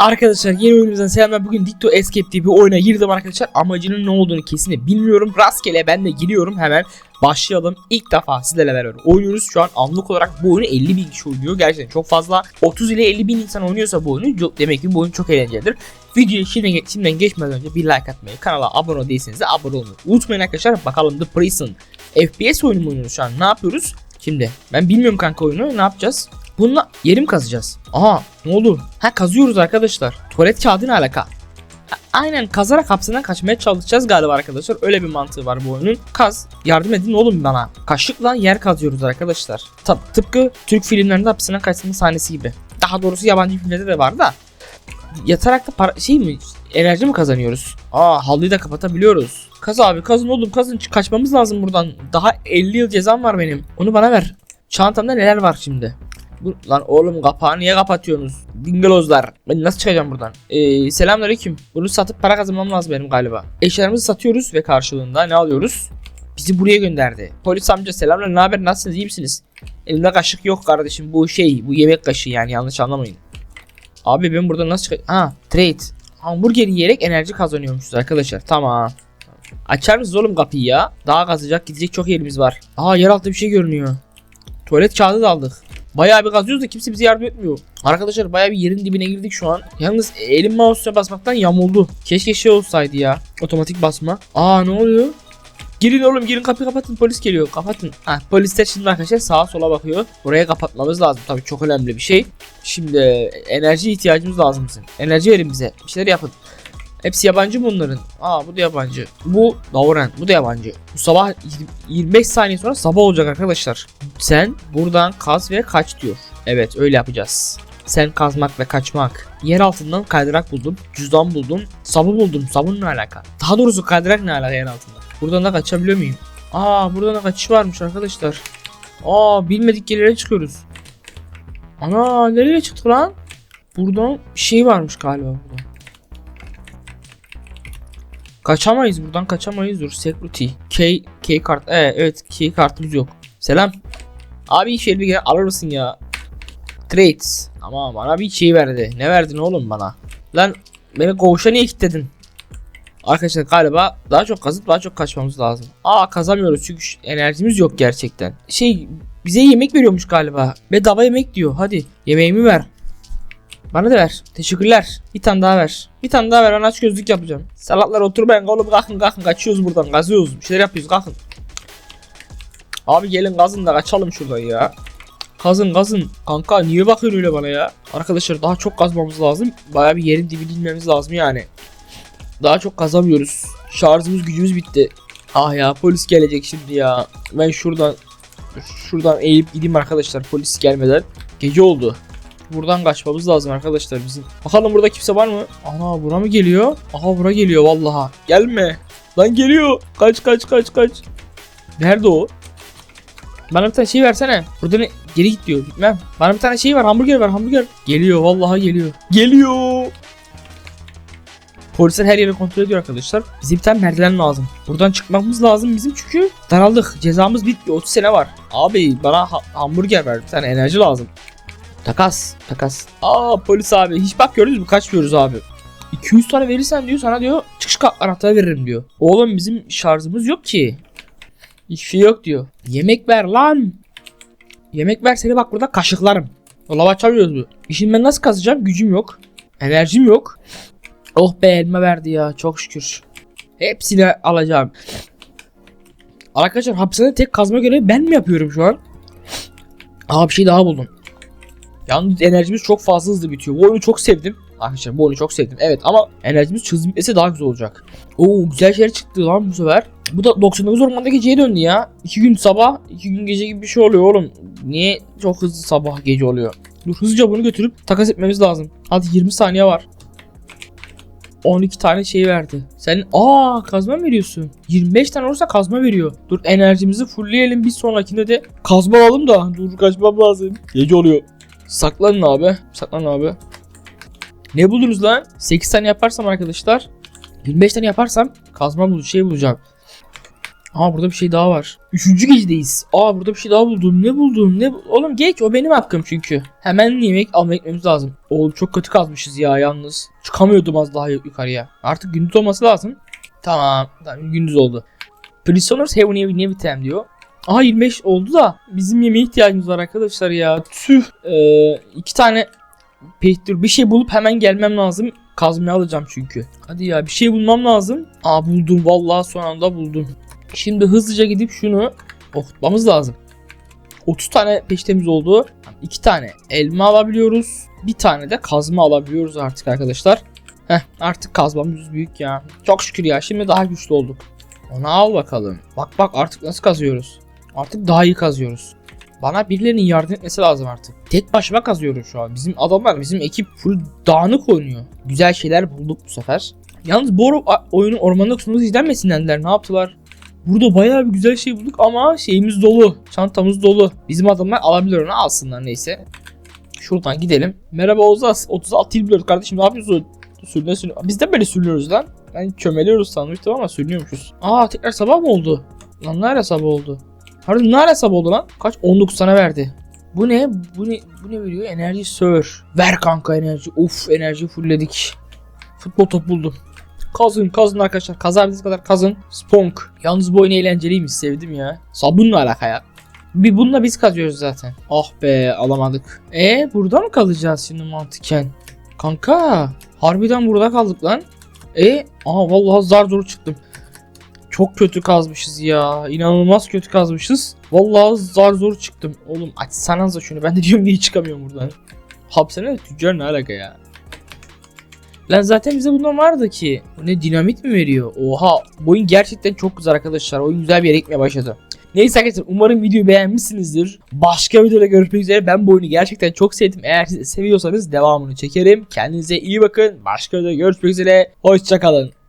Arkadaşlar yeni oyunumuzdan selamlar. Bugün Dicto Escape diye bir oyuna girdim arkadaşlar. Amacının ne olduğunu kesin bilmiyorum. Rastgele ben de giriyorum hemen. Başlayalım. İlk defa sizlerle beraber oynuyoruz. Şu an anlık olarak bu oyunu 50 bin kişi oynuyor. Gerçekten çok fazla. 30 ile 50 bin insan oynuyorsa bu oyunu demek ki bu oyun çok eğlencelidir. Videoyu şimdiden, şimdiden geçmeden önce bir like atmayı, kanala abone değilseniz de abone olmayı unutmayın arkadaşlar. Bakalım The Prison. FPS oyunu mu oynuyoruz şu an? Ne yapıyoruz? Şimdi ben bilmiyorum kanka oyunu. Ne yapacağız? Bununla yerim kazacağız. Aha ne oldu? Ha kazıyoruz arkadaşlar. Tuvalet kağıdı ne alaka? Aynen kazarak hapsinden kaçmaya çalışacağız galiba arkadaşlar. Öyle bir mantığı var bu oyunun. Kaz. Yardım edin oğlum bana. Kaşıkla yer kazıyoruz arkadaşlar. Tab tıpkı Türk filmlerinde hapsinden kaçma sahnesi gibi. Daha doğrusu yabancı filmlerde de var da. Yatarak da para, şey mi enerji mi kazanıyoruz? Aa halıyı da kapatabiliyoruz. Kaz abi kazın oğlum kazın kaçmamız lazım buradan. Daha 50 yıl cezam var benim. Onu bana ver. Çantamda neler var şimdi? Bu, lan oğlum kapağı niye kapatıyorsunuz? Dingelozlar. Ben nasıl çıkacağım buradan? Ee, selamünaleyküm. Bunu satıp para kazanmam lazım benim galiba. Eşyalarımızı satıyoruz ve karşılığında ne alıyoruz? Bizi buraya gönderdi. Polis amca selamlar ne haber nasılsınız iyi misiniz? Elimde kaşık yok kardeşim bu şey bu yemek kaşığı yani yanlış anlamayın. Abi ben buradan nasıl çıkacağım? Ha trade. Hamburger yiyerek enerji kazanıyormuşuz arkadaşlar tamam. Açar mısınız oğlum kapıyı ya? Daha kazacak gidecek çok yerimiz var. Aa yeraltı bir şey görünüyor. Tuvalet kağıdı da aldık. Bayağı bir kazıyoruz da kimse bize yardım etmiyor. Arkadaşlar bayağı bir yerin dibine girdik şu an. Yalnız elim mouse'a basmaktan yamuldu. Keşke şey olsaydı ya. Otomatik basma. Aa ne oluyor? Girin oğlum girin kapıyı kapatın polis geliyor kapatın. Ha polisler şimdi arkadaşlar sağa sola bakıyor. Buraya kapatmamız lazım tabii çok önemli bir şey. Şimdi enerji ihtiyacımız lazım bizim. Enerji verin bize. Bir şeyler yapın. Hepsi yabancı bunların? Aa bu da yabancı. Bu Lauren. Bu da yabancı. Bu sabah 25 saniye sonra sabah olacak arkadaşlar. Sen buradan kaz ve kaç diyor. Evet öyle yapacağız. Sen kazmak ve kaçmak. Yer altından kaydırak buldum. Cüzdan buldum. Sabun buldum. Sabun ne alaka? Daha doğrusu kaydırak ne alaka yer altında? Buradan da kaçabiliyor muyum? Aa buradan da kaçış varmış arkadaşlar. Aa bilmedik yerlere çıkıyoruz. Ana nereye çıktık lan? Buradan bir şey varmış galiba burada. Kaçamayız buradan kaçamayız. Dur security. K K kart. Ee, evet K kartımız yok. Selam. Abi şöyle bir kere alır mısın ya? Trades Ama bana bir şey verdi. Ne verdin oğlum bana? Lan beni koğuşa niye kilitledin? Arkadaşlar galiba daha çok kazıp daha çok kaçmamız lazım. Aa kazamıyoruz çünkü enerjimiz yok gerçekten. Şey bize yemek veriyormuş galiba. Bedava yemek diyor. Hadi yemeğimi ver bana da ver. Teşekkürler. Bir tane daha ver. Bir tane daha ver. Ben aç gözlük yapacağım. Salatlar oturmayın oğlum kalkın kalkın. Kaçıyoruz buradan. Kazıyoruz. Bir şeyler yapıyoruz kalkın. Abi gelin kazın da kaçalım şuradan ya. Kazın kazın. Kanka niye bakıyorsun öyle bana ya? Arkadaşlar daha çok kazmamız lazım. Baya bir yerin dibini inmemiz lazım yani. Daha çok kazamıyoruz. Şarjımız gücümüz bitti. Ah ya polis gelecek şimdi ya. Ben şuradan şuradan eğip gideyim arkadaşlar polis gelmeden. Gece oldu. Buradan kaçmamız lazım arkadaşlar bizim. Bakalım burada kimse var mı? Ana bura mı geliyor? Aha bura geliyor vallaha. Gelme. Lan geliyor. Kaç kaç kaç kaç. Nerede o? Bana bir tane şey versene. Burada ne? Geri git diyor. Gitmem. Bana bir tane şey var. Hamburger ver hamburger. Geliyor vallahi geliyor. Geliyor. Polisler her yeri kontrol ediyor arkadaşlar. Bize bir tane merdiven lazım. Buradan çıkmamız lazım bizim çünkü daraldık. Cezamız bitti. 30 sene var. Abi bana ha- hamburger ver. Bir tane enerji lazım. Takas. Takas. Aa polis abi. Hiç bak gördünüz mü? Kaçmıyoruz abi. 200 tane verirsen diyor sana diyor çıkış anahtarı veririm diyor. Oğlum bizim şarjımız yok ki. Hiçbir şey yok diyor. Yemek ver lan. Yemek ver seni bak burada kaşıklarım. Dolaba çalıyoruz bu. İşin ben nasıl kazacağım? Gücüm yok. Enerjim yok. Oh be elma verdi ya çok şükür. Hepsini alacağım. Arkadaşlar hapishanede tek kazma görevi ben mi yapıyorum şu an? Aa bir şey daha buldum. Yalnız enerjimiz çok fazla hızlı bitiyor. Bu oyunu çok sevdim. Arkadaşlar bu oyunu çok sevdim. Evet ama enerjimiz hızlı bitmesi daha güzel olacak. Oo güzel şeyler çıktı lan bu sefer. Bu da 99 ormanda geceye döndü ya. 2 gün sabah, 2 gün gece gibi bir şey oluyor oğlum. Niye çok hızlı sabah gece oluyor? Dur hızlıca bunu götürüp takas etmemiz lazım. Hadi 20 saniye var. 12 tane şey verdi. Sen aa kazma mı veriyorsun? 25 tane olursa kazma veriyor. Dur enerjimizi fullleyelim bir sonrakinde de kazma alalım da. Dur kaçmam lazım. Gece oluyor. Saklanın abi. Saklanın abi. Ne buluruz lan? 8 tane yaparsam arkadaşlar 25 tane yaparsam kazma bul şey bulacağım. Aa burada bir şey daha var. Üçüncü gecedeyiz. Aa burada bir şey daha buldum. Ne buldum? Ne bu- Oğlum geç o benim hakkım çünkü. Hemen yemek almaya gitmemiz lazım. Oğlum çok kötü kazmışız ya yalnız. Çıkamıyordum az daha yukarıya. Artık gündüz olması lazım. Tamam. Tamam gündüz oldu. Prisoners have never never time diyor. Aa 25 oldu da bizim yemeğe ihtiyacımız var arkadaşlar ya. Tüh. Ee, iki tane pehtür bir şey bulup hemen gelmem lazım. Kazmaya alacağım çünkü. Hadi ya bir şey bulmam lazım. Aa buldum vallahi son anda buldum. Şimdi hızlıca gidip şunu okutmamız lazım. 30 tane peştemiz oldu. 2 tane elma alabiliyoruz. Bir tane de kazma alabiliyoruz artık arkadaşlar. Heh artık kazmamız büyük ya. Çok şükür ya şimdi daha güçlü olduk. Onu al bakalım. Bak bak artık nasıl kazıyoruz. Artık daha iyi kazıyoruz. Bana birilerinin yardım etmesi lazım artık. Tek başıma kazıyorum şu an. Bizim adamlar, bizim ekip full dağınık oynuyor. Güzel şeyler bulduk bu sefer. Yalnız bu oyunun ormanda kısmımız izlenmesin dediler. Ne yaptılar? Burada bayağı bir güzel şey bulduk ama şeyimiz dolu. Çantamız dolu. Bizim adamlar alabilir onu alsınlar neyse. Şuradan gidelim. Merhaba Ozas. 36 yıl kardeşim ne yapıyorsun? Sürüne sürüne. Biz de böyle sürünüyoruz lan. Ben çömeliyoruz sanmıştım ama sürünüyormuşuz. Aa tekrar sabah mı oldu? Lan ne ara sabah oldu? Harbiden ne ara sabah oldu lan? Kaç? 19 sana verdi. Bu ne? Bu ne? Bu ne veriyor? Enerji sör. Ver kanka enerji. Of enerji fullledik. Futbol top buldum. Kazın kazın arkadaşlar. Kazabildiğiniz kadar kazın. Sponk. Yalnız bu oyun eğlenceliymiş sevdim ya. Sabunla alaka ya. Bir bununla biz kazıyoruz zaten. Ah be alamadık. E burada mı kalacağız şimdi mantıken? Kanka harbiden burada kaldık lan. E aa vallahi zar zor çıktım. Çok kötü kazmışız ya. İnanılmaz kötü kazmışız. Vallahi zar zor çıktım. Oğlum açsanıza şunu. Ben de diyorum niye çıkamıyorum buradan. Hapishane tüccar ne alaka ya? Lan zaten bize bundan vardı ki. Bu ne dinamit mi veriyor? Oha. Bu oyun gerçekten çok güzel arkadaşlar. Oyun güzel bir yere gitmeye başladı. Neyse arkadaşlar umarım videoyu beğenmişsinizdir. Başka videoda görüşmek üzere. Ben bu oyunu gerçekten çok sevdim. Eğer siz seviyorsanız devamını çekerim. Kendinize iyi bakın. Başka videoda görüşmek üzere. Hoşçakalın.